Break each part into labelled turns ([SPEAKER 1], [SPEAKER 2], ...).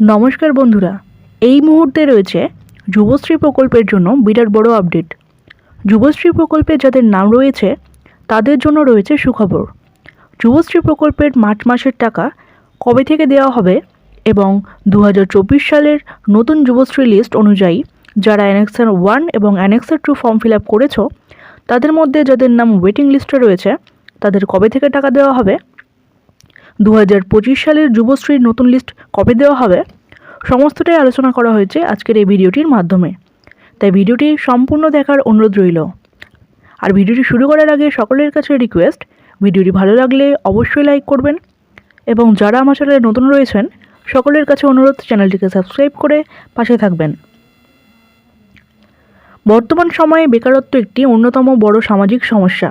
[SPEAKER 1] নমস্কার বন্ধুরা, এই মুহূর্তে রয়েছে যুবশ্রী প্রকল্পের জন্য বিরাট বড় আপডেট যুবশ্রী প্রকল্পে যাদের নাম রয়েছে, তাদের জন্য রয়েছে সুখবর। যুবশ্রী প্রকল্পের মার্চ মাসের টাকা কবে থেকে দেওয়া হবে এবং দু হাজার চব্বিশ সালের নতুন যুবশ্রী লিস্ট অনুযায়ী যারা অ্যানেক্সার ওয়ান এবং annexure two form fill up করেছ, তাদের মধ্যে যাদের নাম ওয়েটিং লিস্টে রয়েছে, তাদের কবে থেকে টাকা দেওয়া হবে? দু হাজার পঁচিশ সালের যুবশ্রীর নতুন লিস্ট কবে দেওয়া হবে? সমস্তটাই আলোচনা করা হয়েছে আজকের এই ভিডিওটির মাধ্যমে। তাই ভিডিওটি সম্পূর্ণ দেখার অনুরোধ রইল। আর ভিডিওটি শুরু করার আগে সকলের কাছে রিকোয়েস্ট ভিডিওটি ভালো লাগলে অবশ্যই লাইক করবেন এবং যারা আমার চ্যানেলে নতুন রয়েছেন, সকলের কাছে অনুরোধ চ্যানেলটিকে সাবস্ক্রাইব করে পাশে থাকবেন। বর্তমান সময়ে বেকারত্ব একটি অন্যতম বড় সামাজিক সমস্যা।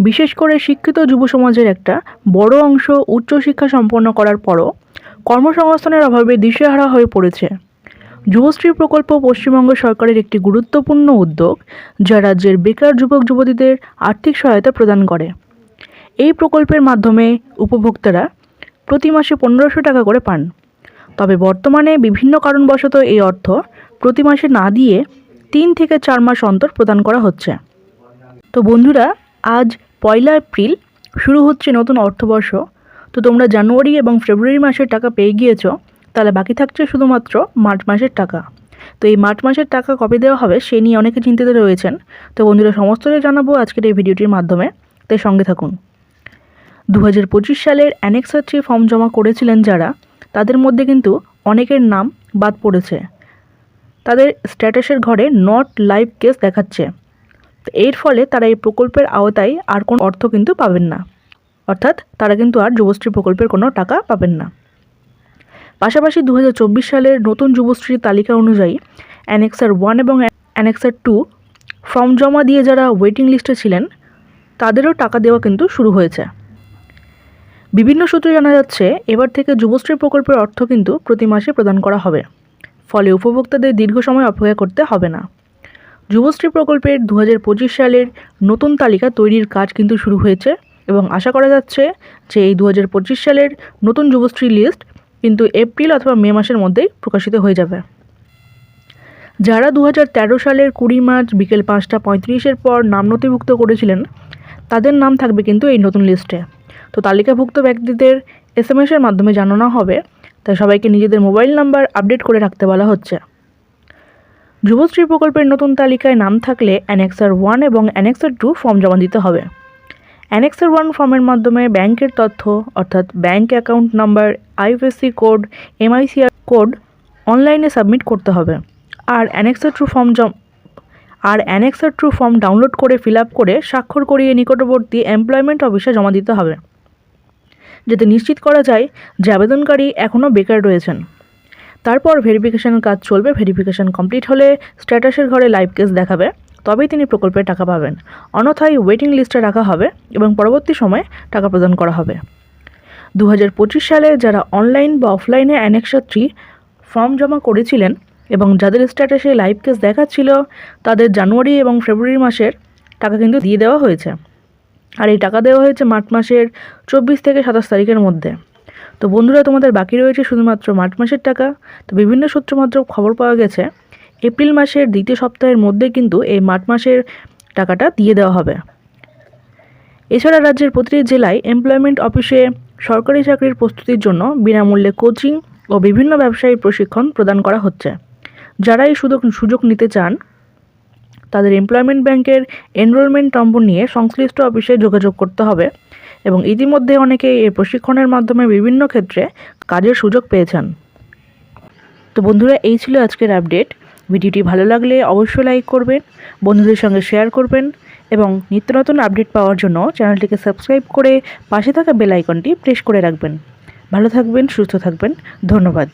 [SPEAKER 1] বিশেষ করে শিক্ষিত যুব সমাজের একটা বড় অংশ উচ্চশিক্ষা সম্পন্ন করার পরও কর্মসংস্থানের অভাবে দিশেহারা হয়ে পড়েছে। যুবশ্রী প্রকল্প পশ্চিমবঙ্গ সরকারের একটি গুরুত্বপূর্ণ উদ্যোগ, যা রাজ্যের বেকার যুবক যুবতীদের আর্থিক সহায়তা প্রদান করে। এই প্রকল্পের মাধ্যমে উপভোক্তারা প্রতি মাসে পনেরোশো টাকা করে পান। তবে বর্তমানে বিভিন্ন কারণবশত এই অর্থ প্রতি মাসে না দিয়ে তিন থেকে চার মাস অন্তর প্রদান করা হচ্ছে। তো বন্ধুরা, আজ পয়লা এপ্রিল শুরু হচ্ছে নতুন অর্থবর্ষ। তো তোমরা জানুয়ারি এবং ফেব্রুয়ারি মাসের টাকা পেয়ে গিয়েছ, তাহলে বাকি থাকছে শুধুমাত্র মার্চ মাসের টাকা। তো এই মার্চ মাসের টাকা কবে দেওয়া হবে সে নিয়ে অনেকে চিন্তিত রয়েছেন। তো বন্ধুরা সমস্তটাই জানাব আজকের এই ভিডিওটির মাধ্যমে। তাই সঙ্গে থাকুন। দু পঁচিশ সালের অ্যানেক্সার থ্রি ফর্ম জমা করেছিলেন যারা, তাদের মধ্যে কিন্তু অনেকের নাম বাদ পড়েছে। তাদের স্ট্যাটাসের ঘরে নট লাইভ কেস দেখাচ্ছে। এর ফলে তারা এই প্রকল্পের আওতায় আর কোনো অর্থ কিন্তু পাবেন না। অর্থাৎ তারা কিন্তু আর যুবশ্রী প্রকল্পের কোনো টাকা পাবেন না। পাশাপাশি দু হাজার চব্বিশ সালের নতুন যুবশ্রীর তালিকা অনুযায়ী অ্যানেক্সার ওয়ান এবং অ্যানেক্সার টু ফর্ম জমা দিয়ে যারা ওয়েটিং লিস্টে ছিলেন, তাদেরও টাকা দেওয়া কিন্তু শুরু হয়েছে। বিভিন্ন সূত্রে জানা যাচ্ছে, এবার থেকে যুবশ্রী প্রকল্পের অর্থ কিন্তু প্রতি মাসে প্রদান করা হবে। ফলে উপভোক্তাদের দীর্ঘ সময় অপেক্ষা করতে হবে না। যুবশ্রী প্রকল্পের দু হাজার পঁচিশ সালের নতুন তালিকা তৈরির কাজ কিন্তু শুরু হয়েছে এবং আশা করা যাচ্ছে যে এই দু হাজার পঁচিশ সালের নতুন যুবশ্রী লিস্ট কিন্তু এপ্রিল অথবা মে মাসের মধ্যেই প্রকাশিত হয়ে যাবে। যারা দু হাজার তেরো সালের কুড়ি মার্চ বিকেল পাঁচটা পঁয়ত্রিশের পর নাম নথিভুক্ত করেছিলেন, তাদের নাম থাকবে কিন্তু এই নতুন লিস্টে। তো তালিকাভুক্ত ব্যক্তিদের এস এসের মাধ্যমে জানানো হবে, তাই সবাইকে নিজেদের মোবাইল নাম্বার আপডেট করে রাখতে বলা হচ্ছে। যুবশ্রী প্রকল্পের নতুন তালিকায় নাম থাকলে অ্যানেক্সার ওয়ান এবং অ্যানেক্সার টু ফর্ম জমা দিতে হবে। অ্যানেক্সার ওয়ান ফর্মের মাধ্যমে ব্যাংকের তথ্য, অর্থাৎ bank account number, IFSC code, MICR code অনলাইনে সাবমিট করতে হবে। আর অ্যানেক্সার টু ফর্ম জম আর অ্যানেক্সার টু ফর্ম ডাউনলোড করে ফিল আপ করে স্বাক্ষর করিয়ে নিকটবর্তী এমপ্লয়মেন্ট অফিসে জমা দিতে হবে। যাতে নিশ্চিত করা যায় যে আবেদনকারী এখনও বেকার রয়েছেন। তারপর ভেরিফিকেশনের কাজ চলবে ভেরিফিকেশন কমপ্লিট হলে স্ট্যাটাসের ঘরে লাইভ কেস দেখাবে, তবেই তিনি প্রকল্পের টাকা পাবেন। অন্যথায় ওয়েটিং লিস্টে রাখা হবে এবং পরবর্তী সময়ে টাকা প্রদান করা হবে। দু হাজার পঁচিশ সালে যারা অনলাইন বা অফলাইনে অ্যানেক্সা থ্রি ফর্ম জমা করেছিলেন এবং যাদের স্ট্যাটাসে লাইভ কেস দেখাচ্ছিল তাদের জানুয়ারি এবং ফেব্রুয়ারি মাসের টাকা কিন্তু দিয়ে দেওয়া হয়েছে। আর এই টাকা দেওয়া হয়েছে মার্চ মাসের চব্বিশ থেকে সাতাশ তারিখের মধ্যে। তো বন্ধুরা, তোমাদের বাকি রয়েছে শুধুমাত্র মার্চ মাসের টাকা। তো বিভিন্ন সূত্র মাত্র খবর পাওয়া গেছে, এপ্রিল মাসের দ্বিতীয় সপ্তাহের মধ্যে কিন্তু এই মার্চ মাসের টাকাটা দিয়ে দেওয়া হবে। এছাড়া রাজ্যের প্রতিটি জেলায় এমপ্লয়মেন্ট অফিসে সরকারি চাকরির প্রস্তুতির জন্য বিনামূল্যে কোচিং ও বিভিন্ন ব্যবসায়ী প্রশিক্ষণ প্রদান করা হচ্ছে। যারা এই সুযোগ সুযোগ নিতে চান, তাদের এমপ্লয়মেন্ট ব্যাংকের এনরোলমেন্ট নম্বর নিয়ে সংশ্লিষ্ট অফিসে যোগাযোগ করতে হবে। এবং ইতিমধ্যে অনেকে এই প্রশিক্ষণের মাধ্যমে বিভিন্ন ক্ষেত্রে কাজের সুযোগ পেয়েছেন। তো বন্ধুরা, এই ছিল আজকের আপডেট। ভিডিওটি ভালো লাগলে অবশ্যই লাইক করবেন, বন্ধুদের সঙ্গে শেয়ার করবেন এবং নিত্য নতুন আপডেট পাওয়ার জন্য চ্যানেলটিকে সাবস্ক্রাইব করে পাশে থাকা বেল আইকনটি প্রেস করে রাখবেন। ভালো থাকবেন, সুস্থ থাকবেন। ধন্যবাদ।